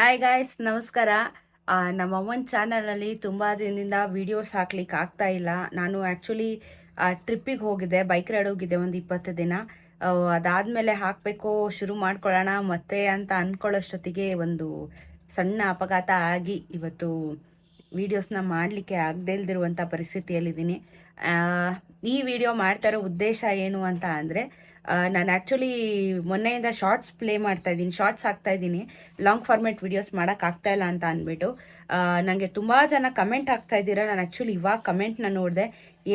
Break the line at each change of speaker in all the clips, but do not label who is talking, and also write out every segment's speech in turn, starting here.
Hi guys ನಮಸ್ಕಾರ. ನಮ್ಮಮ್ಮನ ಚಾನಲಲ್ಲಿ ತುಂಬ ದಿನದಿಂದ ವೀಡಿಯೋಸ್ ಹಾಕ್ಲಿಕ್ಕೆ ಆಗ್ತಾ ಇಲ್ಲ. ನಾನು ಆ್ಯಕ್ಚುಲಿ ಟ್ರಿಪ್ಪಿಗೆ ಹೋಗಿದ್ದೆ ಬೈಕ್ ರೈಡ್ ಹೋಗಿದ್ದೆ ಒಂದು ಇಪ್ಪತ್ತು ದಿನ. ಅದಾದ್ಮೇಲೆ ಹಾಕಬೇಕು, ಶುರು ಮಾಡ್ಕೊಳ್ಳೋಣ, ಮತ್ತೆ ಅಂತ ಅಂದ್ಕೊಳ್ಳೋಷ್ಟೊತ್ತಿಗೆ ಒಂದು ಸಣ್ಣ ಅಪಘಾತ ಆಗಿ ಇವತ್ತು ವೀಡಿಯೋಸ್ನ ಮಾಡಲಿಕ್ಕೆ ಆಗದೇ ಇಲ್ದಿರುವಂಥ ಪರಿಸ್ಥಿತಿಯಲ್ಲಿದ್ದೀನಿ. ಈ ವಿಡಿಯೋ ಮಾಡ್ತಾ ಇರೋ ಉದ್ದೇಶ ಏನು ಅಂತ ಅಂದರೆ ನಾನು ಆ್ಯಕ್ಚುಲಿ ಮೊನ್ನೆಯಿಂದ ಶಾರ್ಟ್ಸ್ ಪ್ಲೇ ಮಾಡ್ತಾ ಇದ್ದೀನಿ ಶಾರ್ಟ್ಸ್ ಹಾಕ್ತಾ ಇದ್ದೀನಿ. ಲಾಂಗ್ ಫಾರ್ಮೆಟ್ ವಿಡಿಯೋಸ್ ಮಾಡೋಕೆ ಆಗ್ತಾ ಇಲ್ಲ ಅಂತ ಅಂದ್ಬಿಟ್ಟು. ನನಗೆ ತುಂಬ ಜನ ಕಮೆಂಟ್ ಹಾಕ್ತಾ ಇದ್ದೀರಾ, ನಾನು ಆ್ಯಕ್ಚುಲಿ ಇವಾಗ ಕಮೆಂಟ್ನ ನೋಡಿದೆ.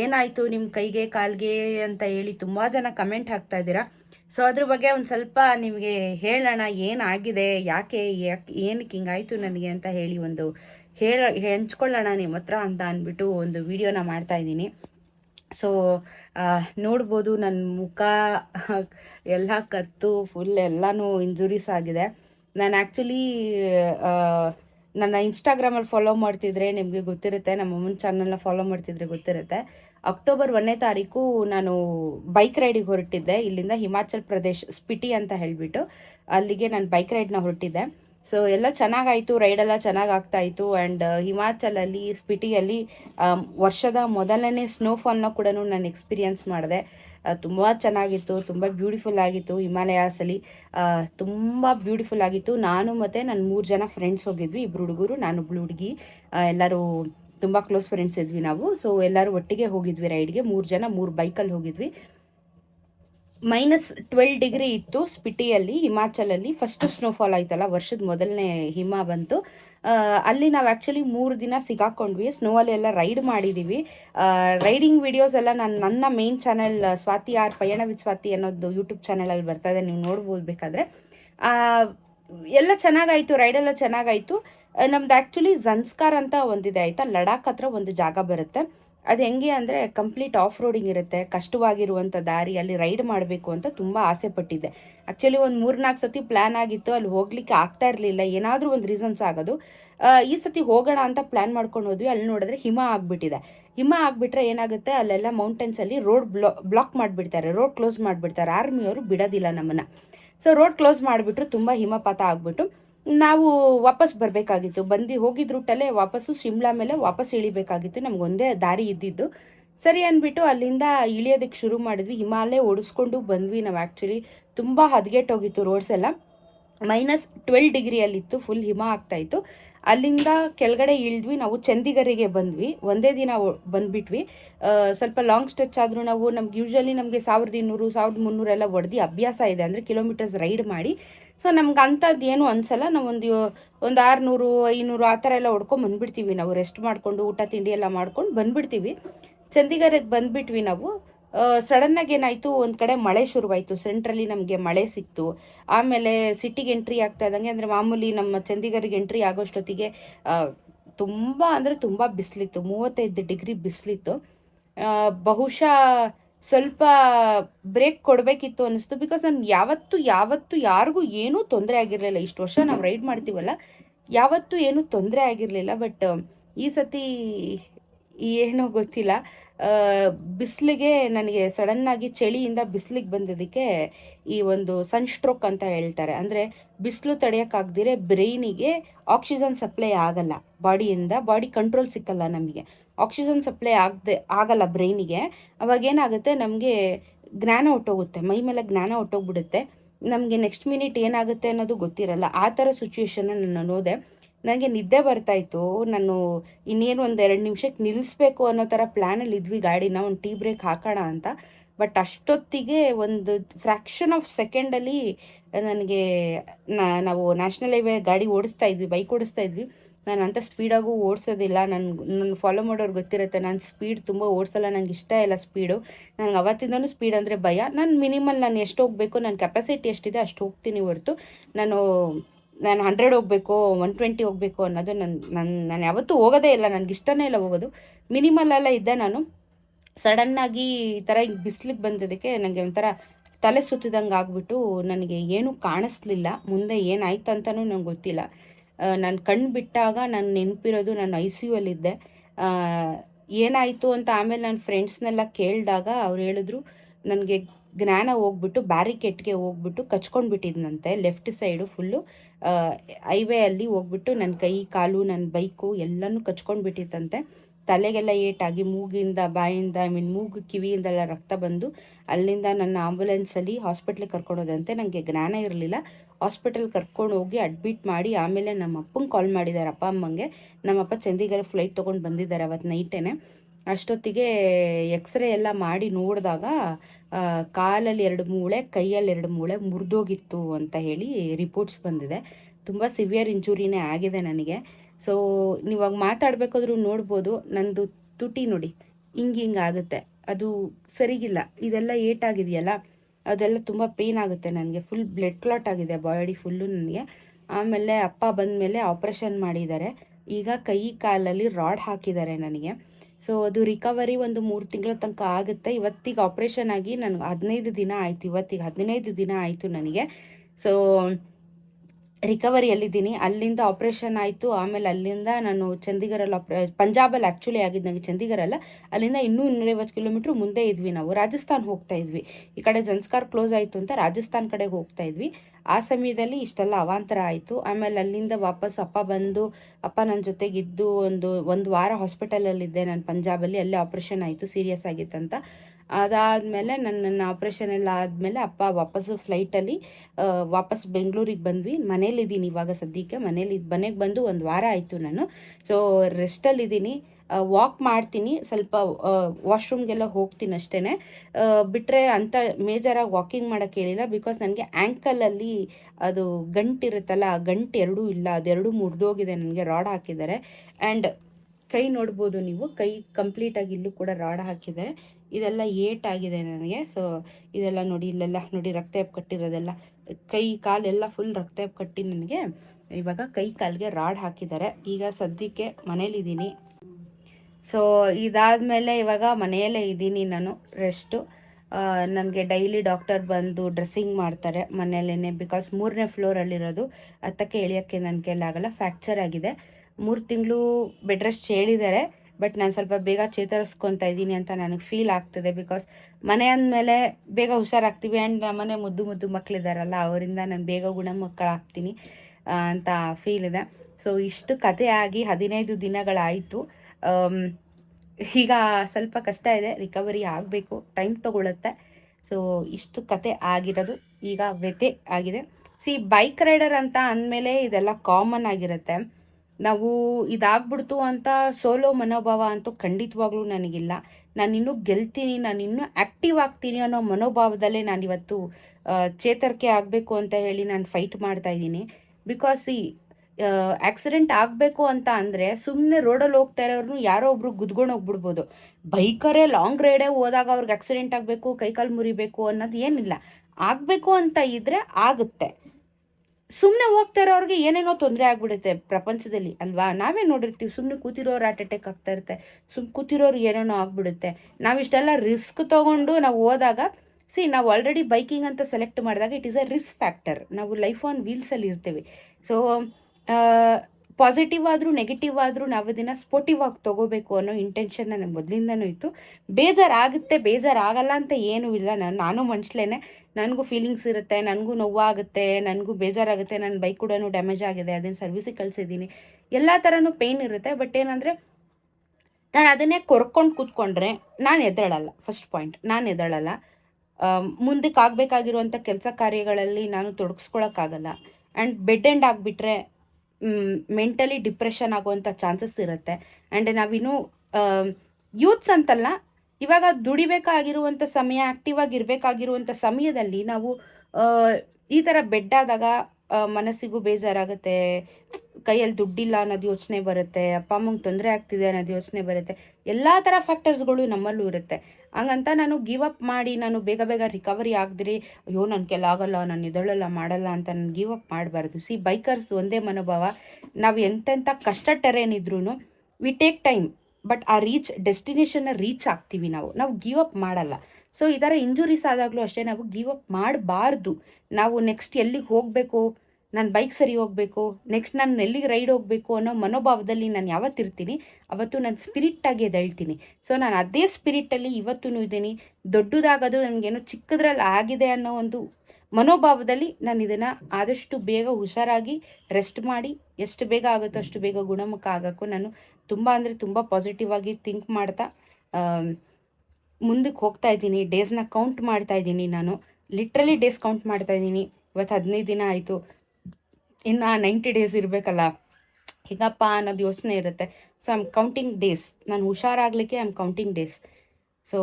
ಏನಾಯಿತು ನಿಮ್ಮ ಕೈಗೆ, ಕಾಲ್ಗೆ ಅಂತ ಹೇಳಿ ತುಂಬ ಜನ ಕಮೆಂಟ್ ಹಾಕ್ತಾ ಇದ್ದೀರಾ. ಸೊ ಅದ್ರ ಬಗ್ಗೆ ಒಂದು ಸ್ವಲ್ಪ ನಿಮಗೆ ಹೇಳೋಣ ಏನಾಗಿದೆ ಯಾಕೆ ಯಾಕೆ ಏನಕ್ಕೆ ಹಿಂಗಾಯಿತು ನನಗೆ ಅಂತ ಹೇಳಿ ಒಂದು ಹೇಳ, ಹಂಚ್ಕೊಳ್ಳೋಣ ನಿಮ್ಮ ಹತ್ರ ಅಂತ ಅಂದ್ಬಿಟ್ಟು ಒಂದು ವಿಡಿಯೋನ ಮಾಡ್ತಾ ಇದ್ದೀನಿ. ಸೊ ನೋಡ್ಬೋದು ನನ್ನ ಮುಖ, ಎಲ್ಲ ಕತ್ತು ಫುಲ್ ಎಲ್ಲನೂ ಇಂಜುರೀಸ್ ಆಗಿದೆ. ನಾನು ಆ್ಯಕ್ಚುಲಿ ನನ್ನ ಇನ್ಸ್ಟಾಗ್ರಾಮಲ್ಲಿ ಫಾಲೋ ಮಾಡ್ತಿದ್ರೆ ನಿಮಗೆ ಗೊತ್ತಿರುತ್ತೆ, ನಮ್ಮ ಅಮ್ಮನ ಚಾನಲ್ನ ಫಾಲೋ ಮಾಡ್ತಿದ್ರೆ ಗೊತ್ತಿರುತ್ತೆ. ಅಕ್ಟೋಬರ್ ಒಂದನೇ ತಾರೀಕು ನಾನು ಬೈಕ್ ರೈಡಿಗೆ ಹೊರಟಿದ್ದೆ. ಇಲ್ಲಿಂದ ಹಿಮಾಚಲ್ ಪ್ರದೇಶ್ ಸ್ಪಿಟಿ ಅಂತ ಹೇಳಿಬಿಟ್ಟು ಅಲ್ಲಿಗೆ ನಾನು ಬೈಕ್ ರೈಡ್ನ ಹೊರಟಿದ್ದೆ. ಸೊ ಎಲ್ಲ ಚೆನ್ನಾಗಾಯಿತು ರೈಡೆಲ್ಲ ಚೆನ್ನಾಗಿ ಆಗ್ತಾ ಇತ್ತು ಆ್ಯಂಡ್ ಹಿಮಾಚಲಲ್ಲಿ ಸ್ಪಿಟಿಯಲ್ಲಿ ಆಮ್, ವರ್ಷದ ಮೊದಲನೇ ಸ್ನೋಫಾಲ್ನ ಕೂಡ ನಾನು ಎಕ್ಸ್ಪೀರಿಯನ್ಸ್ ಮಾಡಿದೆ. ತುಂಬ ಚೆನ್ನಾಗಿತ್ತು ತುಂಬ ಬ್ಯೂಟಿಫುಲ್ ಆಗಿತ್ತು ಹಿಮಾಲಯಾಸಲ್ಲಿ. ತುಂಬ ಬ್ಯೂಟಿಫುಲ್ ಆಗಿತ್ತು. ನಾನು ಮತ್ತು ನನ್ನ ಮೂರು ಜನ ಫ್ರೆಂಡ್ಸ್ ಹೋಗಿದ್ವಿ ಇಬ್ಬರು ಹುಡುಗರು ನಾನು ಒಬ್ಳು ಹುಡುಗಿ. ಎಲ್ಲರೂ ತುಂಬ ಕ್ಲೋಸ್ ಫ್ರೆಂಡ್ಸ್ ಇದ್ವಿ ನಾವು. ಸೊ ಎಲ್ಲರೂ ಒಟ್ಟಿಗೆ ಹೋಗಿದ್ವಿ ರೈಡ್ಗೆ ಮೂರು ಜನ ಮೂರು ಬೈಕಲ್ಲಿ ಹೋಗಿದ್ವಿ. ಮೈನಸ್ ಟ್ವೆಲ್ ಡಿಗ್ರಿ ಇತ್ತು ಸ್ಪಿಟಿಯಲ್ಲಿ, ಹಿಮಾಚಲಲ್ಲಿ. ಫಸ್ಟ್ ಸ್ನೋಫಾಲ್ ಆಯ್ತಲ್ಲ, ವರ್ಷದ ಮೊದಲನೇ ಹಿಮ ಬಂತು. ಅಲ್ಲಿ ನಾವು ಆ್ಯಕ್ಚುಲಿ ಮೂರು ದಿನ ಸಿಗಾಕೊಂಡ್ವಿ. ಸ್ನೋವಲ್ಲಿ ಎಲ್ಲ ರೈಡ್ ಮಾಡಿದ್ದೀವಿ ರೈಡಿಂಗ್ ವಿಡಿಯೋಸ್ ಎಲ್ಲ ನಾನು, ನನ್ನ main channel Swathi R, Payana with Swathi ಅನ್ನೋದು ಯೂಟ್ಯೂಬ್ ಚಾನಲಲ್ಲಿ ಬರ್ತಾ ಇದೆ. ನೀವು ನೋಡ್ಬೋದು ಬೇಕಾದರೆ. ಎಲ್ಲ ಚೆನ್ನಾಗಾಯಿತು ರೈಡೆಲ್ಲ ಚೆನ್ನಾಗಾಯಿತು. ನಮ್ದು ಆ್ಯಕ್ಚುಲಿ ಜನ್ಸ್ಕಾರ್ ಅಂತ ಒಂದಿದೆ, ಆಯಿತಾ? ಲಡಾಖ್ ಹತ್ರ ಒಂದು ಜಾಗ ಬರುತ್ತೆ. ಅದು ಹೆಂಗೆ ಅಂದರೆ ಕಂಪ್ಲೀಟ್ ಆಫ್ ರೋಡಿಂಗ್ ಇರುತ್ತೆ ಕಷ್ಟವಾಗಿರುವಂಥ ದಾರಿ ಅಲ್ಲಿ ರೈಡ್ ಮಾಡಬೇಕು ಅಂತ ತುಂಬ ಆಸೆ ಪಟ್ಟಿದ್ದೆ. ಆ್ಯಕ್ಚುಲಿ ಒಂದು ಮೂರ್ನಾಲ್ಕು ಸತಿ ಪ್ಲ್ಯಾನ್ ಆಗಿತ್ತು, ಅಲ್ಲಿ ಹೋಗ್ಲಿಕ್ಕೆ ಆಗ್ತಾ ಇರಲಿಲ್ಲ, ಏನಾದರೂ ಒಂದು ರೀಸನ್ಸ್ ಆಗೋದು. ಈ ಸತಿ ಹೋಗೋಣ ಅಂತ ಪ್ಲ್ಯಾನ್ ಮಾಡ್ಕೊಂಡು ಹೋದ್ವಿ, ಅಲ್ಲಿ ನೋಡಿದ್ರೆ ಹಿಮ ಆಗಿಬಿಟ್ಟಿದೆ. ಹಿಮ ಆಗಿಬಿಟ್ರೆ ಏನಾಗುತ್ತೆ, ಅಲ್ಲೆಲ್ಲ ಮೌಂಟೇನ್ಸಲ್ಲಿ ರೋಡ್ ಬ್ಲಾ ಬ್ಲಾಕ್ ಮಾಡಿಬಿಡ್ತಾರೆ ರೋಡ್ ಕ್ಲೋಸ್ ಮಾಡಿಬಿಡ್ತಾರೆ. ಆರ್ಮಿಯವರು ಬಿಡೋದಿಲ್ಲ ನಮ್ಮನ್ನು. ಸೊ ರೋಡ್ ಕ್ಲೋಸ್ ಮಾಡಿಬಿಟ್ರು, ತುಂಬ ಹಿಮಪಾತ ಆಗಿಬಿಟ್ಟು. ನಾವು ವಾಪಸ್ ಬರಬೇಕಾಗಿತ್ತು. ಬಂದು ಹೋಗಿದ್ರು ರೂಟಲ್ಲೇ ವಾಪಸ್ಸು, ಶಿಮ್ಲಾ ಮೇಲೆ ವಾಪಸ್ ಇಳಿಬೇಕಾಗಿತ್ತು. ನಮಗೊಂದೇ ದಾರಿ ಇದ್ದಿದ್ದು. ಸರಿ ಅಂದ್ಬಿಟ್ಟು ಅಲ್ಲಿಂದ ಇಳಿಯೋದಕ್ಕೆ ಶುರು ಮಾಡಿದ್ವಿ. ಹಿಮಾಲಯ ಓಡಿಸ್ಕೊಂಡು ಬಂದ್ವಿ ನಾವು ಆ್ಯಕ್ಚುಲಿ ತುಂಬ ಹದಗೆಟ್ಟೋಗಿತ್ತು ರೋಡ್ಸ್ ಎಲ್ಲ. ಮೈನಸ್ ಟ್ವೆಲ್ ಡಿಗ್ರಿಯಲ್ಲಿತ್ತು. ಫುಲ್ ಹಿಮ ಆಗ್ತಾ ಇತ್ತು. ಅಲ್ಲಿಂದ ಕೆಳಗಡೆ ಇಳಿದ್ವಿ. ನಾವು ಚಂದಿಗರಿಗೆ ಬಂದ್ವಿ. ಒಂದೇ ದಿನ ಬಂದ್ಬಿಟ್ವಿ. ಸ್ವಲ್ಪ ಲಾಂಗ್ ಸ್ಟ್ರೆಚ್ ಆದರೂ ನಾವು ನಮ್ಗೆ ಯೂಶ್ವಲಿ ನಮಗೆ ಸಾವಿರದ ಇನ್ನೂರು, ಸಾವಿರದ ಮುನ್ನೂರೆಲ್ಲ ಒಡೆದು ಅಭ್ಯಾಸ ಇದೆ. ಅಂದರೆ ಕಿಲೋಮೀಟರ್ಸ್ ರೈಡ್ ಮಾಡಿ ಸೊ ನಮ್ಗೆ ಅಂಥದ್ದು ಏನು ಅನ್ಸಲ್ಲ. ನಾವು ಒಂದು ಒಂದು ಆರುನೂರು, ಐನೂರು ಆ ಥರ ಎಲ್ಲ ಹೊಡ್ಕೊಂಡು ಬಂದ್ಬಿಡ್ತೀವಿ ನಾವು. ರೆಸ್ಟ್ ಮಾಡಿಕೊಂಡು, ಊಟ, ತಿಂಡಿ ಎಲ್ಲ ಮಾಡ್ಕೊಂಡು ಬಂದ್ಬಿಡ್ತೀವಿ. ಚಂದಿಗರಿಗೆ ಬಂದ್ಬಿಟ್ವಿ ನಾವು. ಸಡನ್ನಾಗಿ ಏನಾಯಿತು? ಒಂದು ಕಡೆ ಮಳೆ ಶುರುವಾಯಿತು. ಸೆಂಟ್ರಲ್ಲಿ ನಮಗೆ ಮಳೆ ಸಿಕ್ತು. ಆಮೇಲೆ ಸಿಟಿಗೆ ಎಂಟ್ರಿ ಆಗ್ತಾ ಇದ್ದಂಗೆ, ಅಂದರೆ ಮಾಮೂಲಿ ನಮ್ಮ ಚಂದಿಗರಿಗೆ ಎಂಟ್ರಿ ಆಗೋಷ್ಟೊತ್ತಿಗೆ ತುಂಬ ಅಂದರೆ ತುಂಬ ಬಿಸಿಲಿತ್ತು. ಮೂವತ್ತೈದು ಡಿಗ್ರಿ ಬಿಸಿಲಿತ್ತು. ಬಹುಶಃ ಸ್ವಲ್ಪ ಬ್ರೇಕ್ ಕೊಡಬೇಕಿತ್ತು ಅನ್ನಿಸ್ತು ಬಿಕಾಸ್ ನಾನು ಯಾವತ್ತು ಯಾವತ್ತು ಯಾರಿಗೂ ಏನೂ ತೊಂದರೆ ಆಗಿರಲಿಲ್ಲ. ಇಷ್ಟು ವರ್ಷ ನಾವು ರೈಡ್ ಮಾಡ್ತೀವಲ್ಲ, ಯಾವತ್ತೂ ಏನೂ ತೊಂದರೆ ಆಗಿರಲಿಲ್ಲ. ಬಟ್ ಈ ಸತಿ ಏನೋ ಗೊತ್ತಿಲ್ಲ. ಬಿಸಿಲಿಗೆ ನನಗೆ ಸಡನ್ನಾಗಿ ಚಳಿಯಿಂದ ಬಿಸಿಲಿಗೆ ಬಂದಿದ್ದಕ್ಕೆ ಈ ಒಂದು ಸನ್ಸ್ಟ್ರೋಕ್ ಅಂತ ಹೇಳ್ತಾರೆ. ಅಂದರೆ ಬಿಸಿಲು ತಡೆಯೋಕ್ಕಾಗ್ದಿರೆ ಬ್ರೈನಿಗೆ ಆಕ್ಸಿಜನ್ ಸಪ್ಲೈ ಆಗಲ್ಲ. ಬಾಡಿಯಿಂದ ಬಾಡಿ ಕಂಟ್ರೋಲ್ ಸಿಕ್ಕಲ್ಲ ನಮಗೆ. ಆಕ್ಸಿಜನ್ ಸಪ್ಲೈ ಆಗದೆ, ಆಗಲ್ಲ ಬ್ರೈನಿಗೆ ಅವಾಗ ಏನಾಗುತ್ತೆ? ನಮಗೆ ಜ್ಞಾನ ಹೊಟ್ಟೋಗುತ್ತೆ ಮೈ ಮೇಲೆ ಜ್ಞಾನ ಹೊಟ್ಟೋಗ್ಬಿಡುತ್ತೆ ನಮಗೆ ನೆಕ್ಸ್ಟ್ ಮಿನಿಟ್ ಏನಾಗುತ್ತೆ ಅನ್ನೋದು ಗೊತ್ತಿರಲ್ಲ. ಆ ಥರ ಸಿಚುವೇಶನ್ನ ನಾನು ನೋದೆ ನನಗೆ ನಿದ್ದೆ ಬರ್ತಾಯಿತ್ತು ನಾನು ಇನ್ನೇನು ಒಂದು ಎರಡು ನಿಮಿಷಕ್ಕೆ ನಿಲ್ಲಿಸ್ಬೇಕು ಅನ್ನೋ ಥರ ಪ್ಲ್ಯಾನಲ್ಲಿ ಇದ್ವಿ ಗಾಡಿನ, ಒಂದು ಟೀ ಬ್ರೇಕ್ ಹಾಕೋಣ ಅಂತ. ಬಟ್ ಅಷ್ಟೊತ್ತಿಗೆ ಒಂದು ಫ್ರ್ಯಾಕ್ಷನ್ ಆಫ್ ಸೆಕೆಂಡಲ್ಲಿ ನನಗೆ ನಾವು ನ್ಯಾಷನಲ್ ಹೈವೇ ಗಾಡಿ ಓಡಿಸ್ತಾ ಇದ್ವಿ ಬೈಕ್ ಓಡಿಸ್ತಾ ಇದ್ವಿ. ನಾನು ಅಂಥ ಸ್ಪೀಡಾಗೂ ಓಡಿಸೋದಿಲ್ಲ. ನನ್ನ ನನ್ನ ಫಾಲೋ ಮಾಡೋರು ಗೊತ್ತಿರುತ್ತೆ, ನಾನು ಸ್ಪೀಡ್ ತುಂಬ ಓಡಿಸಲ್ಲ ನನಗೆ ಇಷ್ಟ ಇಲ್ಲ ಸ್ಪೀಡು ನನಗೆ ಅವತ್ತಿಂದನೂ ಸ್ಪೀಡ್ ಅಂದರೆ ಭಯ. ನಾನು ಮಿನಿಮಲ್ ನಾನು ಎಷ್ಟು ಹೋಗಬೇಕು ನನ್ನ ಕೆಪಾಸಿಟಿ ಎಷ್ಟಿದೆ ಅಷ್ಟು ಹೋಗ್ತೀನಿ ಹೊರತು. ನಾನು ನಾನು ಹಂಡ್ರೆಡ್ ಹೋಗಬೇಕು ಒನ್ ಟ್ವೆಂಟಿ ಹೋಗಬೇಕು ಅನ್ನೋದು ನನ್ನ ನನ್ನ ನಾನು ಯಾವತ್ತೂ ಹೋಗೋದೇ ಇಲ್ಲ, ನನಗೆ ಇಷ್ಟನೇ ಇಲ್ಲ ಹೋಗೋದು. ಮಿನಿಮಲ್ಲೆಲ್ಲ ಇದ್ದೆ ನಾನು. ಸಡನ್ನಾಗಿ ಈ ಥರ ಹಿಂಗೆ ಬಿಸಿಲಿಗೆ ಬಂದಿದ್ದಕ್ಕೆ ನನಗೆ ಒಂಥರ ತಲೆ ಸುತ್ತಿದಂಗೆ ಆಗಿಬಿಟ್ಟು ನನಗೆ ಏನೂ ಕಾಣಿಸ್ಲಿಲ್ಲ. ಮುಂದೆ ಏನಾಯ್ತು ಅಂತಲೂ ನಂಗೆ ಗೊತ್ತಿಲ್ಲ. ನಾನು ಕಣ್ಣು ಬಿಟ್ಟಾಗ ನಾನು ನೆನಪಿರೋದು ನಾನು ಐ ಸಿ ಯು ಅಲ್ಲಿದ್ದೆ ಏನಾಯಿತು ಅಂತ ಆಮೇಲೆ ನನ್ನ ಫ್ರೆಂಡ್ಸ್ನೆಲ್ಲ ಕೇಳಿದಾಗ ಅವ್ರು ಹೇಳಿದ್ರು, ನನಗೆ ಜ್ಞಾನ ಹೋಗ್ಬಿಟ್ಟು ಬ್ಯಾರಿಕೇಟ್ಗೆ ಹೋಗ್ಬಿಟ್ಟು ಕಚ್ಕೊಂಡು ಬಿಟ್ಟಿದ್ನಂತೆ ಲೆಫ್ಟ್ ಸೈಡು ಫುಲ್ಲು ಹೈವೇ ಅಲ್ಲಿ ಹೋಗ್ಬಿಟ್ಟು ನನ್ನ ಕೈ, ಕಾಲು ನನ್ನ ಬೈಕು ಎಲ್ಲನೂ ಕಚ್ಕೊಂಡ್ಬಿಟ್ಟಿತ್ತಂತೆ. ತಲೆಗೆಲ್ಲ ಏಟಾಗಿ ಮೂಗಿಂದ, ಬಾಯಿಂದ ಐ ಮೀನ್ ಮೂಗು ಕಿವಿಯಿಂದೆಲ್ಲ ರಕ್ತ ಬಂದು ಅಲ್ಲಿಂದ ನನ್ನ ಆಂಬುಲೆನ್ಸಲ್ಲಿ ಹಾಸ್ಪಿಟ್ಲಿಗೆ ಕರ್ಕೊಂಡೋದಂತೆ. ನನಗೆ ಜ್ಞಾನ ಇರಲಿಲ್ಲ. ಹಾಸ್ಪಿಟಲ್ ಕರ್ಕೊಂಡು ಹೋಗಿ ಅಡ್ಮಿಟ್ ಮಾಡಿ ಆಮೇಲೆ ನಮ್ಮ ಅಪ್ಪಂಗೆ ಕಾಲ್ ಮಾಡಿದ್ದಾರೆ. ಅಪ್ಪ ಅಮ್ಮಂಗೆ ನಮ್ಮಪ್ಪ ಚಂದಿಗರ ಫ್ಲೈಟ್ ತೊಗೊಂಡು ಬಂದಿದ್ದಾರೆ ಅವತ್ತು ನೈಟೇನೆ. ಅಷ್ಟೊತ್ತಿಗೆ ಎಕ್ಸ್ರೇ ಎಲ್ಲ ಮಾಡಿ ನೋಡಿದಾಗ ಕಾಲಲ್ಲಿ ಎರಡು ಮೂಳೆ, ಕೈಯಲ್ಲಿ ಎರಡು ಮೂಳೆ ಮುರಿದೋಗಿತ್ತು ಅಂತ ಹೇಳಿ ರಿಪೋರ್ಟ್ಸ್ ಬಂದಿದೆ. ತುಂಬ ಸಿವಿಯರ್ ಇಂಜುರಿನೇ ಆಗಿದೆ ನನಗೆ. ಸೊ ನೀವಾಗ ಮಾತಾಡಬೇಕಾದ್ರೂ ನೋಡ್ಬೋದು. ನಂದು ತುಟಿ ನೋಡಿ, ಹಿಂಗೆ ಹಿಂಗೆ ಆಗುತ್ತೆ. ಅದು ಸರಿಗಿಲ್ಲ. ಇದೆಲ್ಲ ಏಟಾಗಿದೆಯಲ್ಲ? ಅದೆಲ್ಲ ತುಂಬ ಪೇನ್ ಆಗುತ್ತೆ ನನಗೆ. ಫುಲ್ ಬ್ಲಡ್ ಕ್ಲಾಟ್ ಆಗಿದೆ ಬಾಡಿ ಫುಲ್ಲು ನನಗೆ. ಆಮೇಲೆ ಅಪ್ಪ ಬಂದ ಮೇಲೆ ಆಪ್ರೇಷನ್ ಮಾಡಿದ್ದಾರೆ. ಈಗ ಕೈ ಕಾಲಲ್ಲಿ ರಾಡ್ ಹಾಕಿದ್ದಾರೆ ನನಗೆ. ಸೊ ಅದು ರಿಕವರಿ ಒಂದು ಮೂರು ತಿಂಗಳ ತನಕ ಆಗುತ್ತೆ. ಇವತ್ತಿಗೆ ಆಪ್ರೇಷನ್ ಆಗಿ ನನಗೆ ಹದಿನೈದು ದಿನ ಆಯಿತು. ಇವತ್ತಿಗೆ ಹದಿನೈದು ದಿನ ಆಯಿತು ನನಗೆ. ಸೊ ರಿಕವರಿಯಲ್ಲಿದ್ದೀನಿ. ಅಲ್ಲಿಂದ ಆಪ್ರೇಷನ್ ಆಯಿತು. ಆಮೇಲೆ ಅಲ್ಲಿಂದ ನಾನು ಚಂಡೀಗರಲ್ಲಿ ಆಪ್ರೇ ಪಂಜಾಬಲ್ಲಿ ಆ್ಯಕ್ಚುಲಿ ಆಗಿದ್ದು ನನಗೆ ಅಲ್ಲ. ಅಲ್ಲಿಂದ ಇನ್ನೂ ಇನ್ನೂರೈವತ್ತು ಕಿಲೋಮೀಟ್ರ್ ಮುಂದೆ ಇದ್ವಿ ನಾವು. ರಾಜಸ್ಥಾನ್ ಹೋಗ್ತಾ ಇದ್ವಿ. ಈ ಕಡೆ ಜನ್ಸ್ಕಾರ್ ಕ್ಲೋಸ್ ಆಯಿತು ಅಂತ ರಾಜಸ್ಥಾನ್ ಕಡೆಗೆ ಹೋಗ್ತಾ ಇದ್ವಿ. ಆ ಸಮಯದಲ್ಲಿ ಇಷ್ಟೆಲ್ಲ ಅವಾಂತರ ಆಯಿತು. ಆಮೇಲೆ ಅಲ್ಲಿಂದ ವಾಪಸ್ ಅಪ್ಪ ಬಂದು, ಅಪ್ಪ ನನ್ನ ಜೊತೆಗಿದ್ದು ಒಂದು ಒಂದು ವಾರ ಹಾಸ್ಪಿಟಲಲ್ಲಿದ್ದೆ ನಾನು ಪಂಜಾಬಲ್ಲಿ. ಅಲ್ಲೇ ಆಪ್ರೇಷನ್ ಆಯಿತು. ಸೀರಿಯಸ್ ಆಗಿತ್ತಂತ. ಅದಾದಮೇಲೆ ನನ್ನ ಆಪ್ರೇಷನ್ ಎಲ್ಲ ಆದಮೇಲೆ ಅಪ್ಪ ವಾಪಸ್ಸು ಫ್ಲೈಟಲ್ಲಿ ವಾಪಸ್ ಬೆಂಗಳೂರಿಗೆ ಬಂದ್ವಿ. ಮನೇಲಿದ್ದೀನಿ ಇವಾಗ ಸದ್ಯಕ್ಕೆ. ಮನೇಲಿ, ಮನೆಗೆ ಬಂದು ಒಂದು ವಾರ ಆಯಿತು ನಾನು. ಸೊ ರೆಸ್ಟಲ್ಲಿದ್ದೀನಿ ವಾಕ್ ಮಾಡ್ತೀನಿ. ಸ್ವಲ್ಪ ವಾಶ್ರೂಮ್ಗೆಲ್ಲ ಹೋಗ್ತೀನಿ ಅಷ್ಟೇ ಬಿಟ್ಟರೆ ಅಂತ ಮೇಜರಾಗಿ ವಾಕಿಂಗ್ ಮಾಡೋಕ್ಕೆ ಹೇಳಿಲ್ಲ ಬಿಕಾಸ್ ನನಗೆ ಆ್ಯಂಕಲಲ್ಲಿ ಅದು ಗಂಟಿರುತ್ತಲ್ಲ, ಆ ಗಂಟು ಎರಡೂ ಇಲ್ಲ. ಅದೆರಡು ಮುರಿದೋಗಿದೆ. ನನಗೆ ರಾಡ್ ಹಾಕಿದ್ದಾರೆ. ಆ್ಯಂಡ್ ಕೈ ನೋಡ್ಬೋದು ನೀವು. ಕೈ ಕಂಪ್ಲೀಟಾಗಿ ಇಲ್ಲೂ ಕೂಡ ರಾಡ್ ಹಾಕಿದ್ದಾರೆ. ಇದೆಲ್ಲ ಏಟ್ ಆಗಿದೆ ನನಗೆ. ಸೊ ಇದೆಲ್ಲ ನೋಡಿ, ಇಲ್ಲೆಲ್ಲ ನೋಡಿ ರಕ್ತ ಕಟ್ಟಿರೋದೆಲ್ಲ, ಕೈ ಕಾಲೆಲ್ಲ ಫುಲ್ ರಕ್ತ ಕಟ್ಟಿ ನನಗೆ ಇವಾಗ ಕೈ ಕಾಲಿಗೆ ರಾಡ್ ಹಾಕಿದ್ದಾರೆ. ಈಗ ಸದ್ಯಕ್ಕೆ ಮನೇಲಿದ್ದೀನಿ. ಸೊ ಇದಾದಮೇಲೆ ಇವಾಗ ಮನೆಯಲ್ಲೇ ಇದ್ದೀನಿ ನಾನು ರೆಸ್ಟು ನನಗೆ ಡೈಲಿ ಡಾಕ್ಟರ್ ಬಂದು ಡ್ರೆಸ್ಸಿಂಗ್ ಮಾಡ್ತಾರೆ ಮನೆಯಲ್ಲೇ ಬಿಕಾಸ್ ಮೂರನೇ ಫ್ಲೋರಲ್ಲಿರೋದು ಹತ್ತಕ್ಕೆ ಎಳಿಯೋಕ್ಕೆ ನನ್ನ ಕೈಲಾಗಲ್ಲ ಫ್ರ್ಯಾಕ್ಚರ್ ಆಗಿದೆ. ಮೂರು ತಿಂಗಳು ಬೆಡ್ ರೆಸ್ಟ್ ಹೇಳಿದ್ದಾರೆ. ಬಟ್ ನಾನು ಸ್ವಲ್ಪ ಬೇಗ ಚೇತರಿಸ್ಕೊತಾ ಇದ್ದೀನಿ ಅಂತ ನನಗೆ ಫೀಲ್ ಆಗ್ತದೆ ಬಿಕಾಸ್ ಮನೆ ಅಂದಮೇಲೆ ಬೇಗ ಹುಷಾರಾಗ್ತೀವಿ ಆ್ಯಂಡ್ ನಮ್ಮನೆ ಮುದ್ದು ಮುದ್ದು ಮಕ್ಕಳಿದ್ದಾರಲ್ಲ ಅವರಿಂದ ನಾನು ಬೇಗ ಗುಣಮಕ್ಕಳಾಗ್ತೀನಿ ಅಂತ ಫೀಲ್ ಇದೆ. ಸೊ ಇಷ್ಟು ಕತೆ ಆಗಿ ಹದಿನೈದು ದಿನಗಳಾಯಿತು. ಈಗ ಸ್ವಲ್ಪ ಕಷ್ಟ ಇದೆ ರಿಕವರಿ ಆಗಬೇಕು ಟೈಮ್ ತೊಗೊಳುತ್ತೆ. ಸೊ ಇಷ್ಟು ಕತೆ ಆಗಿರೋದು ಈಗ ವ್ಯತೆ ಆಗಿದೆ. ಸಿ ಬೈಕ್ ರೈಡರ್ ಅಂತ ಅಂದಮೇಲೆ ಇದೆಲ್ಲ ಕಾಮನ್ ಆಗಿರುತ್ತೆ. ನಾವು ಇದಾಗ್ಬಿಡ್ತು ಅಂತ ಸೋಲೋ ಮನೋಭಾವ ಅಂತೂ ಖಂಡಿತವಾಗ್ಲೂ ನನಗಿಲ್ಲ. ನಾನು ಇನ್ನೂ ಗೆಲ್ತೀನಿ ನಾನು ಇನ್ನೂ ಆ್ಯಕ್ಟಿವ್ ಆಗ್ತೀನಿ ಅನ್ನೋ ಮನೋಭಾವದಲ್ಲೇ ನಾನಿವತ್ತು ಚೇತರಿಕೆ ಆಗಬೇಕು ಅಂತ ಹೇಳಿ ನಾನು ಫೈಟ್ ಮಾಡ್ತಾ ಇದ್ದೀನಿ. ಬಿಕಾಸ್ ಈ ಆಕ್ಸಿಡೆಂಟ್ ಆಗಬೇಕು ಅಂತ ಅಂದರೆ ಸುಮ್ಮನೆ ರೋಡಲ್ಲಿ ಹೋಗ್ತಾ ಇರೋರು ಯಾರೋ ಒಬ್ರು ಗುದ್ಕೊಂಡು ಹೋಗ್ಬಿಡ್ಬೋದು. ಬೈಕರೇ ಲಾಂಗ್ ರೈಡೇ ಹೋದಾಗ ಅವ್ರಿಗೆ ಆಕ್ಸಿಡೆಂಟ್ ಆಗಬೇಕು, ಕೈಕಾಲು ಮುರಿಬೇಕು ಅನ್ನೋದು ಏನಿಲ್ಲ. ಆಗಬೇಕು ಅಂತ ಇದ್ದರೆ ಆಗುತ್ತೆ. ಸುಮ್ಮನೆ ಹೋಗ್ತಾ ಇರೋರಿಗೆ ಏನೇನೋ ತೊಂದರೆ ಆಗ್ಬಿಡುತ್ತೆ ಪ್ರಪಂಚದಲ್ಲಿ, ಅಲ್ವಾ? ನಾವೇ ನೋಡಿರ್ತೀವಿ ಸುಮ್ಮನೆ ಕೂತಿರೋರು ಹಾರ್ಟ್ ಅಟ್ಯಾಕ್ ಆಗ್ತಾ ಇರುತ್ತೆ ಸುಮ್ಮನೆ ಕೂತಿರೋರು ಏನೇನೋ ಆಗ್ಬಿಡುತ್ತೆ. ನಾವಿಷ್ಟೆಲ್ಲ ರಿಸ್ಕ್ ತೊಗೊಂಡು ನಾವು ಹೋದಾಗ ಸಿ ನಾವು ಆಲ್ರೆಡಿ ಬೈಕಿಂಗ್ ಅಂತ ಸೆಲೆಕ್ಟ್ ಮಾಡಿದಾಗ it is a risk factor ನಾವು ಲೈಫ್ ಆನ್ ವೀಲ್ಸಲ್ಲಿ ಇರ್ತೀವಿ. ಸೊ ಪಾಸಿಟಿವ್ ಆದರೂ ನೆಗೆಟಿವ್ ಆದರೂ ನಾವು ಅದನ್ನು ಸ್ಪೋರ್ಟಿವ್ ಆಗಿ ತೊಗೋಬೇಕು ಅನ್ನೋ ಇಂಟೆನ್ಷನ್ ನನಗೆ ಮೊದಲಿಂದನೂ ಇತ್ತು. ಬೇಜಾರಾಗುತ್ತೆ, ಬೇಜಾರಾಗಲ್ಲ ಅಂತ ಏನೂ ಇಲ್ಲ. ನಾನು ನಾನು ಮನುಷ್ಯಲೇನೆ ನನಗೂ ಫೀಲಿಂಗ್ಸ್ ಇರುತ್ತೆ, ನನಗೂ ನೋವಾಗುತ್ತೆ, ನನಗೂ ಬೇಜಾರಾಗುತ್ತೆ ನನ್ನ ಬೈಕ್ ಕೂಡ ಡ್ಯಾಮೇಜ್ ಆಗಿದೆ, ಅದನ್ನು ಸರ್ವಿಸಿಗೆ ಕಳಿಸಿದ್ದೀನಿ. ಎಲ್ಲ ಥರನೂ ಪೇಯ್ನ್ ಇರುತ್ತೆ. ಬಟ್ ಏನಂದರೆ, ನಾನು ಅದನ್ನೇ ಕೊರ್ಕೊಂಡು ಕೂತ್ಕೊಂಡ್ರೆ ನಾನು ಎದ್ದೇಳಲ್ಲ ಫಸ್ಟ್ ಪಾಯಿಂಟ್ ನಾನು ಎದ್ದೇಳಲ್ಲ. ಮುಂದಕ್ಕೆ ಆಗಬೇಕಾಗಿರುವಂಥ ಕೆಲಸ ಕಾರ್ಯಗಳಲ್ಲಿ ನಾನು ತೊಡಗಿಸ್ಕೊಳಕ್ಕಾಗಲ್ಲ. ಆ್ಯಂಡ್ ಬೆಡ್ ಎಂಡ್ ಆಗಿಬಿಟ್ರೆ ಮೆಂಟಲಿ ಡಿಪ್ರೆಷನ್ ಆಗುವಂಥ ಚಾನ್ಸಸ್ ಇರುತ್ತೆ. ಆ್ಯಂಡ್ ನಾವಿನ್ನೂ ಯೂತ್ಸ್ ಅಂತಲ್ಲ ಇವಾಗ ದುಡಿಬೇಕಾಗಿರುವಂಥ ಸಮಯ ಆ್ಯಕ್ಟಿವ್ ಆಗಿರಬೇಕಾಗಿರುವಂಥ ಸಮಯದಲ್ಲಿ ನಾವು ಈ ಥರ ಬೆಡ್ ಆದಾಗ ಆ, ಮನಸ್ಸಿಗೂ ಬೇಜಾರಾಗುತ್ತೆ. ಕೈಯಲ್ಲಿ ದುಡ್ಡಿಲ್ಲ ಅನ್ನೋದು ಯೋಚನೆ ಬರುತ್ತೆ, ಅಪ್ಪ ಅಮ್ಮಂಗೆ ತೊಂದರೆ ಆಗ್ತಿದೆ ಅನ್ನೋದು ಯೋಚನೆ ಬರುತ್ತೆ, ಎಲ್ಲ ಥರ ಫ್ಯಾಕ್ಟರ್ಸ್ಗಳು ನಮ್ಮಲ್ಲೂ ಇರುತ್ತೆ. ಹಂಗಂತ ನಾನು ಗಿವ್ ಅಪ್ ಮಾಡಿ ನಾನು ಬೇಗ ಬೇಗ ರಿಕವರಿ ಆಗದ್ರಿ, ಅಯ್ಯೋ ನನ್ನ ಕೆಲ ಆಗಲ್ಲ, ನಾನು ಇದಳಲ್ಲ ಮಾಡಲ್ಲ ಅಂತ ನಾನು ಗಿವ್ ಅಪ್ ಮಾಡಬಾರ್ದು. ಸಿ ಬೈಕರ್ಸ್ ಒಂದೇ ಮನೋಭಾವ, ನಾವು ಎಂತೆಂಥ ಕಷ್ಟ ಟೆರೇನ್ ಇದ್ರೂ ವಿ ಟೇಕ್ ಟೈಮ್ ಬಟ್ ಆ ರೀಚ್ ಡೆಸ್ಟಿನೇಷನ್ನ ರೀಚ್ ಆಗ್ತೀವಿ ನಾವು. ನಾವು ಗಿವ್ ಅಪ್ ಮಾಡಲ್ಲ. ಸೊ ಈ ಥರ ಇಂಜುರೀಸ್ ಆದಾಗಲೂ ಅಷ್ಟೇ ನಾವು ಗಿವ್ ಅಪ್ ಮಾಡಬಾರ್ದು. ನಾವು ನೆಕ್ಸ್ಟ್ ಎಲ್ಲಿಗೆ ಹೋಗಬೇಕು? ನಾನು ಬೈಕ್ ಸರಿ ಹೋಗಬೇಕು ನೆಕ್ಸ್ಟ್ ನಾನು ಎಲ್ಲಿಗೆ ರೈಡ್ ಹೋಗಬೇಕು ಅನ್ನೋ ಮನೋಭಾವದಲ್ಲಿ ನಾನು ಯಾವತ್ತಿರ್ತೀನಿ ಅವತ್ತು ನಾನು ಸ್ಪಿರಿಟ್ಟಾಗಿ ಎದ್ದೇಳ್ತೀನಿ. ಸೊ ನಾನು ಅದೇ ಸ್ಪಿರಿಟಲ್ಲಿ ಇವತ್ತೂ ಇದ್ದೀನಿ. ದೊಡ್ಡದಾಗೋದು ನನಗೇನು ಚಿಕ್ಕದ್ರಲ್ಲಿ ಆಗಿದೆ ಅನ್ನೋ ಒಂದು ಮನೋಭಾವದಲ್ಲಿ ನಾನು ಇದನ್ನು ಆದಷ್ಟು ಬೇಗ ಹುಷಾರಾಗಿ ರೆಸ್ಟ್ ಮಾಡಿ, ಎಷ್ಟು ಬೇಗ ಆಗುತ್ತೋ ಅಷ್ಟು ಬೇಗ ಗುಣಮುಖ ಆಗೋಕ್ಕೂ ನಾನು ತುಂಬ ಅಂದರೆ ತುಂಬ ಪಾಸಿಟಿವ್ ಆಗಿ ಥಿಂಕ್ ಮಾಡ್ತಾ ಮುಂದಕ್ಕೆ ಹೋಗ್ತಾ ಇದ್ದೀನಿ. ಡೇಸ್ನ ಕೌಂಟ್ ಮಾಡ್ತಾ ಇದ್ದೀನಿ ನಾನು. ಲಿಟ್ರಲಿ ಡೇಸ್ ಕೌಂಟ್ ಮಾಡ್ತಾ ಇದ್ದೀನಿ. ಇವತ್ತು ಹದಿನೈದು ದಿನ ಆಯಿತು. ಇನ್ನು ನೈಂಟಿ ಡೇಸ್ ಇರಬೇಕಲ್ಲ. ಹೇಗಪ್ಪ ಅನ್ನೋದು ಯೋಚನೆ ಇರುತ್ತೆ. So I am counting days ನಾನು ಹುಷಾರಾಗಲಿಕ್ಕೆ I am counting days so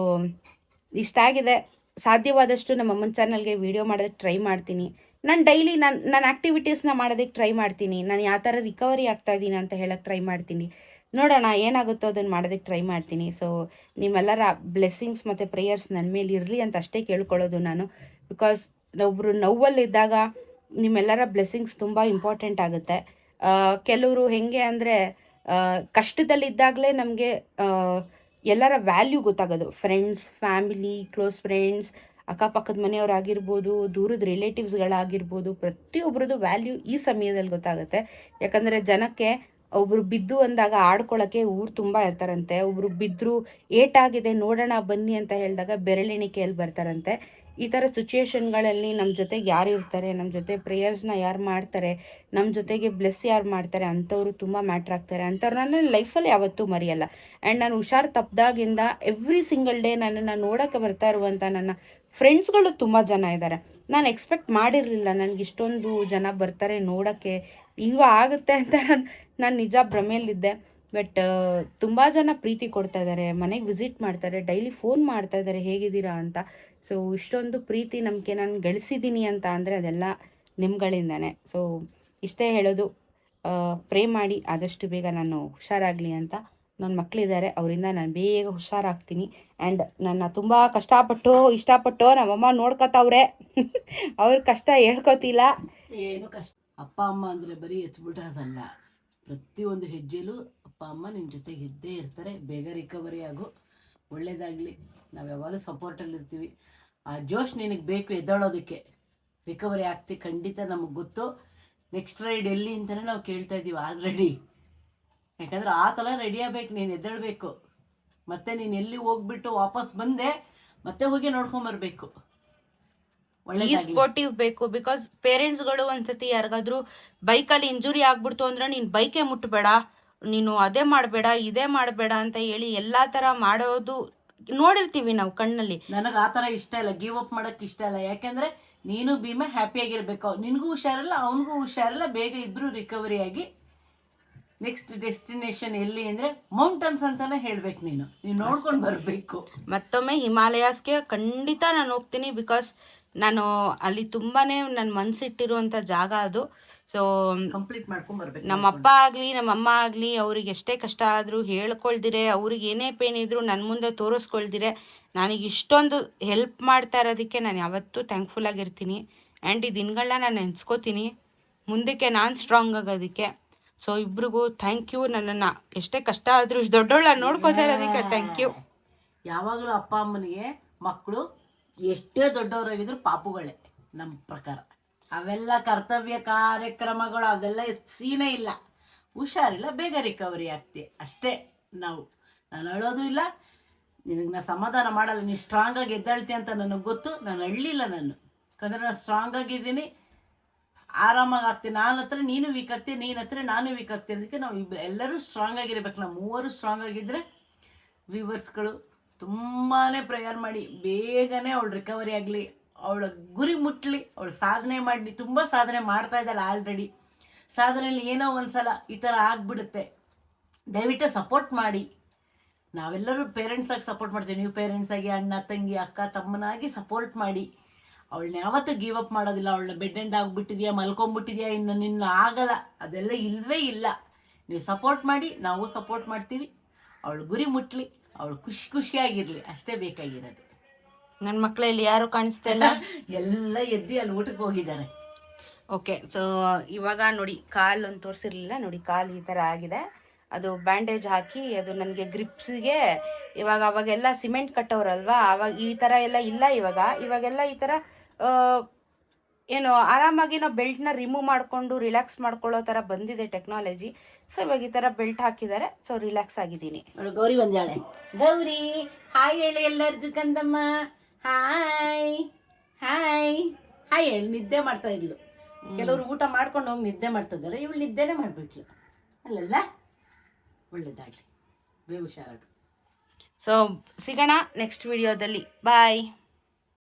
ಇಷ್ಟಾಗಿದೆ. ಸಾಧ್ಯವಾದಷ್ಟು ನಮ್ಮ ಅಮ್ಮನ ಚಾನಲ್ಗೆ ವೀಡಿಯೋ ಮಾಡೋದಕ್ಕೆ ಟ್ರೈ ಮಾಡ್ತೀನಿ. ನಾನು ಡೈಲಿ ನಾನು ನನ್ನ ಆ್ಯಕ್ಟಿವಿಟೀಸ್ನ ಮಾಡೋದಕ್ಕೆ ಟ್ರೈ ಮಾಡ್ತೀನಿ. ನಾನು ಯಾವ ಥರ ರಿಕವರಿ ಆಗ್ತಾ ಇದ್ದೀನಿ ಅಂತ ಹೇಳೋಕ್ಕೆ ಟ್ರೈ ಮಾಡ್ತೀನಿ. ನೋಡೋಣ ಏನಾಗುತ್ತೋ ಅದನ್ನು ಮಾಡೋದಕ್ಕೆ ಟ್ರೈ ಮಾಡ್ತೀನಿ. ಸೊ ನಿಮ್ಮೆಲ್ಲರ ಬ್ಲೆಸ್ಸಿಂಗ್ಸ್ ಮತ್ತು ಪ್ರೇಯರ್ಸ್ ನನ್ನ ಮೇಲೆ ಇರಲಿ ಅಂತ ಅಷ್ಟೇ ಕೇಳ್ಕೊಳ್ಳೋದು ನಾನು. ಬಿಕಾಸ್ ಒಬ್ಬರು ನೋವಲ್ಲಿದ್ದಾಗ ನಿಮ್ಮೆಲ್ಲರ ಬ್ಲೆಸ್ಸಿಂಗ್ಸ್ ತುಂಬ ಇಂಪಾರ್ಟೆಂಟ್ ಆಗುತ್ತೆ. ಕೆಲವರು ಹೆಂಗೆ ಅಂದರೆ ಕಷ್ಟದಲ್ಲಿದ್ದಾಗಲೇ ನಮಗೆ ಎಲ್ಲರ ವ್ಯಾಲ್ಯೂ ಗೊತ್ತಾಗೋದು. ಫ್ರೆಂಡ್ಸ್ ಫ್ಯಾಮಿಲಿ ಕ್ಲೋಸ್ ಫ್ರೆಂಡ್ಸ್ ಅಕ್ಕಪಕ್ಕದ ಮನೆಯವರಾಗಿರ್ಬೋದು, ದೂರದ ರಿಲೇಟಿವ್ಸ್ಗಳಾಗಿರ್ಬೋದು ಪ್ರತಿಯೊಬ್ಬರದ್ದು ವ್ಯಾಲ್ಯೂ ಈ ಸಮಯದಲ್ಲಿ ಗೊತ್ತಾಗುತ್ತೆ. ಯಾಕಂದರೆ ಜನಕ್ಕೆ ಒಬ್ಬರು ಬಿದ್ದು ಅಂದಾಗ ಆಡ್ಕೊಳ್ಳೋಕ್ಕೆ ಊರು ತುಂಬ ಇರ್ತಾರಂತೆ. ಒಬ್ಬರು ಬಿದ್ದರು ಏಟಾಗಿದೆ, ನೋಡೋಣ, ಬನ್ನಿ ಅಂತ ಹೇಳಿದಾಗ ಬೆರಳೆಣಿಕೆಯಲ್ಲಿ ಬರ್ತಾರಂತೆ. ಈ ಥರ ಸಿಚುಯೇಷನ್ಗಳಲ್ಲಿ ನಮ್ಮ ಜೊತೆಗೆ ಯಾರು ಇರ್ತಾರೆ ನಮ್ಮ ಜೊತೆ ಪ್ರೇಯರ್ಸ್ನ ಯಾರು ಮಾಡ್ತಾರೆ ನಮ್ಮ ಜೊತೆಗೆ ಬ್ಲೆಸ್ ಯಾರು ಮಾಡ್ತಾರೆ ಅಂಥವ್ರು ತುಂಬ ಮ್ಯಾಟ್ರ್ ಆಗ್ತಾರೆ. ಅಂಥವ್ರು ನನ್ನ ಲೈಫಲ್ಲಿ ಯಾವತ್ತೂ ಮರೆಯಲ್ಲ. ಆ್ಯಂಡ್ ನಾನು ಹುಷಾರು ತಪ್ಪದಾಗಿಂದ ಎವ್ರಿ ಸಿಂಗಲ್ ಡೇ ನನ್ನನ್ನು ನೋಡೋಕ್ಕೆ ಬರ್ತಾ ಇರುವಂಥ ನನ್ನ ಫ್ರೆಂಡ್ಸ್ಗಳು ತುಂಬ ಜನ ಇದ್ದಾರೆ ನಾನು ಎಕ್ಸ್ಪೆಕ್ಟ್ ಮಾಡಿರಲಿಲ್ಲ ನನಗೆ ಇಷ್ಟೊಂದು ಜನ ಬರ್ತಾರೆ ನೋಡೋಕ್ಕೆ. ಹಿಂಗೂ ಆಗುತ್ತೆ ಅಂತ ನಾನು ನಾನು ನಿಜ ಭ್ರಮೆಯಲ್ಲಿದ್ದೆ. ಬಟ್ ತುಂಬ ಜನ ಪ್ರೀತಿ ಕೊಡ್ತಾ ಇದ್ದಾರೆ ಮನೆಗೆ ವಿಸಿಟ್ ಮಾಡ್ತಾರೆ, ಡೈಲಿ ಫೋನ್ ಮಾಡ್ತಾ ಇದ್ದಾರೆ ಹೇಗಿದ್ದೀರಾ ಅಂತ. ಸೊ, ಇಷ್ಟೊಂದು ಪ್ರೀತಿ ನಂಬಿಕೆ ನಾನು ಗಳಿಸಿದ್ದೀನಿ ಅಂತ ಅಂದರೆ ಅದೆಲ್ಲ ನಿಮ್ಗಳಿಂದನೇ. ಸೊ, ಇಷ್ಟೇ ಹೇಳೋದು. ಪ್ರೇ ಮಾಡಿ, ಆದಷ್ಟು ಬೇಗ ನಾನು ಹುಷಾರಾಗಲಿ ಅಂತ ನನ್ನ ಮಕ್ಕಳಿದ್ದಾರೆ ಅವರಿಂದ ನಾನು ಬೇಗ ಹುಷಾರಾಗ್ತೀನಿ. ಆ್ಯಂಡ್ ನನ್ನ ತುಂಬ ಕಷ್ಟಪಟ್ಟು, ಇಷ್ಟಪಟ್ಟು ನಮ್ಮಮ್ಮ ನೋಡ್ಕೊತಾವ್ರೆ. ಅವ್ರ ಕಷ್ಟ ಹೇಳ್ಕೊತಿಲ್ಲ.
ಏನು ಕಷ್ಟ? ಅಪ್ಪ, ಅಮ್ಮ ಅಂದರೆ ಬರೀ ಎತ್ಬಿಟ್ಟೋದಲ್ಲ ಪ್ರತಿಯೊಂದು ಹೆಜ್ಜೆಲೂ ಅಪ್ಪ, ಅಮ್ಮ ನಿನ್ನ ಜೊತೆ ಇದ್ದೇ ಇರ್ತಾರೆ. ಬೇಗ ರಿಕವರಿ ಆಗು. ಒಳ್ಳೇದಾಗಲಿ. ನಾವು ಯಾವಾಗಲೂ ಸಪೋರ್ಟಲ್ಲಿ ಇರ್ತೀವಿ. ಆ ಜೋಶ್ ನಿನಗೆ ಬೇಕು ಎದ್ದೇಳೋದಕ್ಕೆ. ರಿಕವರಿ ಆಗ್ತಿ, ಖಂಡಿತ ನಮಗೆ ಗೊತ್ತು. ನೆಕ್ಸ್ಟ್ ರೈಡ್ ಎಲ್ಲಿ ಅಂತಲೇ ನಾವು ಕೇಳ್ತಾ ಇದ್ದೀವಿ ಆಲ್ರೆಡಿ ಯಾಕಂದ್ರೆ ಆ ಥರ ರೆಡಿ ಆಗ್ಬೇಕು, ನೀನು ಎದ್ದೇಳಬೇಕು. ಮತ್ತೆ ನೀನು ಎಲ್ಲಿ ಹೋಗ್ಬಿಟ್ಟು ವಾಪಸ್ ಬಂದೆ, ಮತ್ತೆ ಹೋಗಿ ನೋಡ್ಕೊಂಬರ್ಬೇಕು.
ಈ. ಸ್ಪೋರ್ಟಿವ್ ಬೇಕು. ಬಿಕಾಸ್ ಪೇರೆಂಟ್ಸ್ಗಳು ಒಂದ್ಸತಿ ಯಾರಿಗಾದ್ರೂ ಬೈಕಲ್ಲಿ ಇಂಜುರಿ ಆಗ್ಬಿಡ್ತು ಅಂದ್ರೆ ನೀನು ಬೈಕೇ ಮುಟ್ಟಬೇಡ ನೀನು ಅದೇ ಮಾಡಬೇಡ ಇದೇ ಮಾಡಬೇಡ ಅಂತ ಹೇಳಿ ಎಲ್ಲಾ ತರ ಮಾಡೋದು ನೋಡಿರ್ತೀವಿ ನಾವು ಕಣ್ಣಲ್ಲಿ.
ನನಗೆ ಆ ಥರ ಇಷ್ಟ ಇಲ್ಲ. ಗಿವ್ ಅಪ್ ಮಾಡೋಕ್ಕೆ ಇಷ್ಟ ಇಲ್ಲ. ಯಾಕೆಂದ್ರೆ ನೀನು ಭೀಮ ಹ್ಯಾಪಿಯಾಗಿರ್ಬೇಕು ನಿನಗೂ ಹುಷಾರಿಲ್ಲ ಅವನಿಗೂ ಹುಷಾರಿಲ್ಲ. ಬೇಗ ಇಬ್ರು ರಿಕವರಿ ಆಗಿ ನೆಕ್ಸ್ಟ್ ಡೆಸ್ಟಿನೇಷನ್ ಎಲ್ಲಿ ಅಂದ್ರೆ ಮೌಂಟನ್ಸ್ ಅಂತಾನೆ ಹೇಳ್ಬೇಕು ನೀನು. ನೀನು ನೋಡ್ಕೊಂಡು ಬರಬೇಕು.
ಮತ್ತೊಮ್ಮೆ ಹಿಮಾಲಯಾಸ್ಗೆ ಖಂಡಿತ ನಾನು ಹೋಗ್ತೀನಿ ಬಿಕಾಸ್ ನಾನು ಅಲ್ಲಿ ತುಂಬಾನೇ ನನ್ನ ಮನ್ಸಿಟ್ಟಿರುವಂಥ ಜಾಗ ಅದು. ಸೊ
ಕಂಪ್ಲೀಟ್ ಮಾಡ್ಕೊಂಡ್ ಬರ್ಬೇಕು.
ನಮ್ಮ ಅಪ್ಪ ಆಗಲಿ ನಮ್ಮ ಅಮ್ಮ ಆಗಲಿ ಅವ್ರಿಗೆ ಎಷ್ಟೇ ಕಷ್ಟ ಆದರೂ ಹೇಳ್ಕೊಳ್ದಿರೆ ಅವ್ರಿಗೆ ಏನೇ ಪೇನ್ ಇದ್ರು ನನ್ನ ಮುಂದೆ ತೋರಿಸ್ಕೊಳ್ದಿರೆ. ನನಗೆ ಇಷ್ಟೊಂದು ಹೆಲ್ಪ್ ಮಾಡ್ತಾ ಇರೋದಕ್ಕೆ ನಾನು ಯಾವತ್ತೂ ಥ್ಯಾಂಕ್ಫುಲ್ ಆಗಿರ್ತೀನಿ. ಆ್ಯಂಡ್ ಈ ದಿನಗಳನ್ನ ನಾನು ನೆನ್ಸ್ಕೋತೀನಿ. ಮುಂದಕ್ಕೆ ನಾನು ಸ್ಟ್ರಾಂಗ್ ಆಗೋದಕ್ಕೆ. ಸೊ ಇಬ್ರಿಗೂ ಥ್ಯಾಂಕ್ ಯು ನನ್ನನ್ನು ಎಷ್ಟೇ ಕಷ್ಟ ಆದರೂ ದೊಡ್ಡೋಳ ನೋಡ್ಕೋತಾ ಇರೋದಕ್ಕೆ ಥ್ಯಾಂಕ್ ಯು
ಯಾವಾಗಲೂ ಅಪ್ಪ ಅಮ್ಮನಿಗೆ ಮಕ್ಕಳು ಎಷ್ಟೇ ದೊಡ್ಡವರಾಗಿದ್ರು ಪಾಪುಗಳೇ ನಮ್ಮ ಪ್ರಕಾರ. ಅವೆಲ್ಲ ಕರ್ತವ್ಯ ಕಾರ್ಯಕ್ರಮಗಳು ಅದೆಲ್ಲ ಸೀನೇ ಇಲ್ಲ. ಹುಷಾರಿಲ್ಲ, ಬೇಗ ರಿಕವರಿ ಆಗ್ತಿ ಅಷ್ಟೇ ನಾವು. ನಾನು ಅಳೋದು ಇಲ್ಲ. ನಿನಗೆ ನಾ ಸಮಾಧಾನ ಮಾಡಲ್ಲ. ನೀನು ಸ್ಟ್ರಾಂಗ್ ಆಗಿ ಎದ್ದೇಳ್ತಿ ಅಂತ ನನಗೆ ಗೊತ್ತು. ನಾನು ಅಳ್ಳಿಲ್ಲ ನಾನು. ಯಾಕಂದ್ರೆ ನಾನು ಸ್ಟ್ರಾಂಗ್ ಆಗಿದ್ದೀನಿ. ಆರಾಮಾಗಿ ಆಗ್ತೀನಿ. ನಾನು ಹತ್ರ ನೀನು ವೀಕ್ ಆಗ್ತೀನಿ ನೀನು ಹತ್ರ ನಾನು ವೀಕ್ ಆಗ್ತೀನಿ ಅದಕ್ಕೆ ನಾವು ಎಲ್ಲರೂ ಸ್ಟ್ರಾಂಗ್ ಆಗಿರ್ಬೇಕು. ನಾವು ಮೂವರು ಸ್ಟ್ರಾಂಗ್ ಆಗಿದ್ದರೆ ವ್ಯೂವರ್ಸ್ಗಳು ತುಂಬಾ ಪ್ರೇಯರ್ ಮಾಡಿ, ಬೇಗನೆ ಅವಳು ರಿಕವರಿ ಆಗಲಿ, ಅವಳ ಗುರಿ ಮುಟ್ಲಿ, ಅವಳು ಸಾಧನೆ ಮಾಡಲಿ, ತುಂಬ ಸಾಧನೆ ಮಾಡ್ತಾ ಇದ್ದಾಳೆ ಆಲ್ರೆಡಿ ಸಾಧನೆಯಲ್ಲಿ ಏನೋ ಒಂದ್ಸಲ ಈ ಥರ ಆಗಿಬಿಡುತ್ತೆ. ದಯವಿಟ್ಟು ಸಪೋರ್ಟ್ ಮಾಡಿ. ನಾವೆಲ್ಲರೂ ಪೇರೆಂಟ್ಸಾಗಿ ಸಪೋರ್ಟ್ ಮಾಡ್ತೀವಿ. ನೀವು ಪೇರೆಂಟ್ಸಾಗಿ ಅಣ್ಣ, ತಂಗಿ, ಅಕ್ಕ, ತಮ್ಮನಾಗಿ ಸಪೋರ್ಟ್ ಮಾಡಿ. ಅವಳನ್ನ ಯಾವತ್ತೂ ಗಿವ್ ಅಪ್ ಮಾಡೋದಿಲ್ಲ. ಅವಳನ್ನ ಬೆಡ್ ಎಂಡ್ ಆಗಿಬಿಟ್ಟಿದ್ಯಾ ಮಲ್ಕೊಂಬಿಟ್ಟಿದ್ಯಾ ಇನ್ನು ನಿನ್ನ ಆಗಲ್ಲ. ಅದೆಲ್ಲ ಇಲ್ಲವೇ ಇಲ್ಲ. ನೀವು ಸಪೋರ್ಟ್ ಮಾಡಿ, ನಾವು ಸಪೋರ್ಟ್ ಮಾಡ್ತೀವಿ. ಅವಳು ಗುರಿ ಮುಟ್ಲಿ. ಅವಳು ಖುಷಿ ಖುಷಿಯಾಗಿರಲಿ ಅಷ್ಟೇ ಬೇಕಾಗಿರೋದು.
ನನ್ನ ಮಕ್ಕಳಲ್ಲಿ ಯಾರು ಕಾಣಿಸ್ತಾ ಇಲ್ಲ
ಎಲ್ಲ ಎದ್ದು ಅಲ್ಲಿ ಊಟಕ್ಕೆ ಹೋಗಿದ್ದಾರೆ.
ಓಕೆ ಸೊ ಇವಾಗ ನೋಡಿ ಕಾಲು ಒಂದು ತೋರಿಸಿರ್ಲಿಲ್ಲ ನೋಡಿ ಕಾಲು ಈ ಥರ ಆಗಿದೆ. ಅದು ಬ್ಯಾಂಡೇಜ್ ಹಾಕಿ ಅದು ನನಗೆ ಗ್ರಿಪ್ಸಿಗೆ ಇವಾಗ ಅವಾಗೆಲ್ಲ ಸಿಮೆಂಟ್ ಕಟ್ಟೋರಲ್ವಾ ಅವಾಗ ಈ ಥರ ಎಲ್ಲ ಇಲ್ಲ ಇವಾಗ. ಇವಾಗೆಲ್ಲ ಈ ಥರ ಏನು ಆರಾಮಾಗಿ ನಾವು ಬೆಲ್ಟ್ನ ರಿಮೂವ್ ಮಾಡಿಕೊಂಡು ರಿಲ್ಯಾಕ್ಸ್ ಮಾಡ್ಕೊಳ್ಳೋ ಥರ ಬಂದಿದೆ ಟೆಕ್ನಾಲಜಿ ಸೊ ಇವಾಗ ಈ ಥರ ಬೆಲ್ಟ್ ಹಾಕಿದ್ದಾರೆ. ಸೊ ರಿಲ್ಯಾಕ್ಸ್ ಆಗಿದ್ದೀನಿ.
ಗೌರಿ ಬಂದಾಳೆ. ಗೌರಿ ಹಾಯ್ ಹೇಳಿ ಎಲ್ಲರಿಗೂ ಕಂದಮ್ಮ. Hi hi. ಹಾಯ್ ಹೇಳಿ ನಿದ್ದೆ ಮಾಡ್ತಾ ಇದ್ಲು. ಕೆಲವರು ಊಟ ಮಾಡ್ಕೊಂಡು ಹೋಗಿ ನಿದ್ದೆ ಮಾಡ್ತಾ ಇದ್ದಾರೆ. ಇವಳು ನಿದ್ದೆನೇ ಮಾಡ್ಬಿಟ್ಲು. ಅಲ್ಲಲ್ಲ? ಒಳ್ಳೇದಾಗಲಿ. ಬೇ ಹುಷಾರಾಗು
ಸೊ ಸಿಗೋಣ ನೆಕ್ಸ್ಟ್ ವಿಡಿಯೋದಲ್ಲಿ ಬಾಯ್